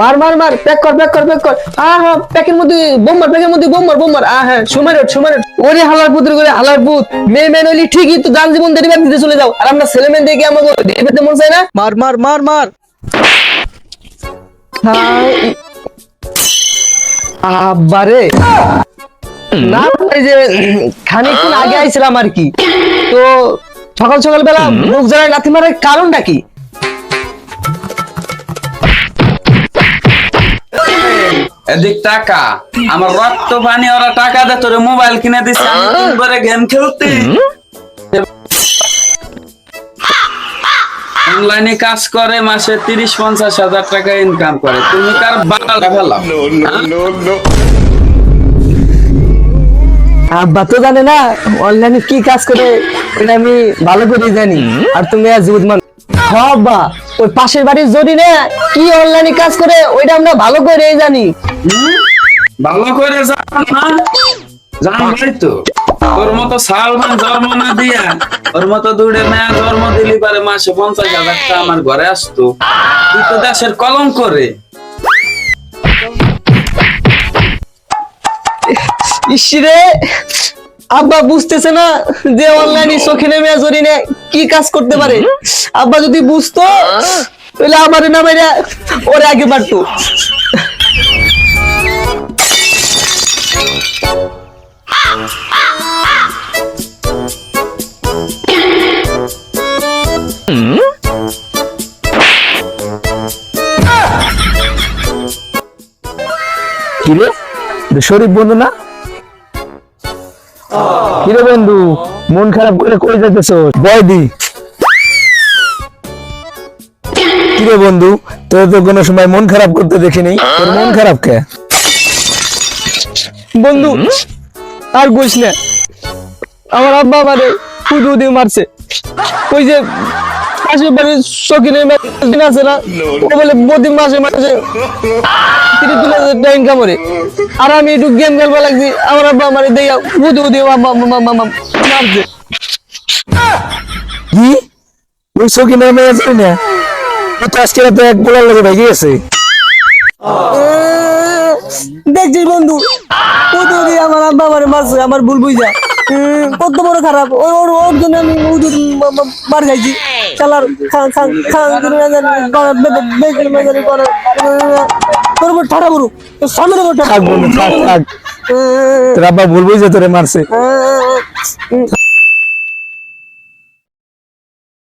মার মার মার প্যাক কর প্যাক কর প্যাক কর। প্যাকের মধ্যে বোম মার প্যাকের মধ্যে বোম মার বোম মার হ্যাঁ সময় সময় ওরে হালার পুত্র করে হালার পুত। মেয়ে মেয়ে নইলি ঠিকই তো জীবন দেরিবার দিতে চলে যাও। আর আমরা ছেলে মেয়ে দেখে আমাকে দেরিবার মন চাই না? মার মার মার মার। না এই যে খানিকক্ষণ আগে আইছিলাম আর কি। তো সকাল সকাল বেলা মুখ জ্বালায় লাথি মারার কারণটা কি? এদিক টাকা। আমার রক্ত পানি ওরা টাকা দে তোরে মোবাইল কিনে আমি দিন করে গেম খেলতে। অনলাইনে কাজ করে মাসে তিরিশ পঞ্চাশ হাজার টাকা ইনকাম করে। তুমি কার বাড়া ফেলাও আব্বা তো জানে না অনলাইনে কি কাজ করে ওটা আমি ভালো করে জানি। আর তুমি আজ বুঝমান আব্বা ওই পাশের বাড়ির জরি না কি অনলাইনে কাজ করে ওইটা আমরা ভালো করে জানি। ভালো করে জান না? জানবাই তো। ওর মতো সালমান জন্ম না দিয়া ওর মতো দূরে মেয়া জন্ম দিলি পারে মাসে পঞ্চাশ হাজার টাকা আমার ঘরে আসতো। তুই তো দেশের কলম করে। ইসরে আব্বা বুঝতেছে না যে অনলাইনে চোখে মেয়ে জরি না কি কাজ করতে পারে। আব্বা যদি বুঝতো, তাহলে আমার নামে ওরে আগে পারতো কিরে শরীফ বন্ধু না? কিরে বন্ধু, মন খারাপ করে কই যাইতেছ? বয় দি। কিরে বন্ধু, তোর তো কোনো সময় মন খারাপ করতে দেখিনি। তোর মন খারাপ কে? বন্ধু, আর কইস না। আমার আব্বা আমারে কুদু দিয়ে মারছে। ওই যে পাশের বাড়ির শকিনের আছে না ও বলে প্রতি মাসে মাসে তিরিশ আর আমি একটু গেম খেলবা লাগছি আমার আব্বা আমার দেয়া বুধু দিয়ে মারছে। কি? ওই শকিনের মেয়ে আছে না? তো আজকে রাতে এক লোক ভেঙে গেছে। দেখছি বন্ধু বুধু দিয়ে আমার আব্বা আমার মারছে আমার ভুল বুঝা। কত বড় খারাপ। ওর ওর জন্য আমি উদুর মার খাইছি। চালার খান খান খান করে মেজারি করে। তোর উপর ঠাড়া বড় তোর সামনে থাক থাক তোর ভুল বুঝে তোরে মারছে।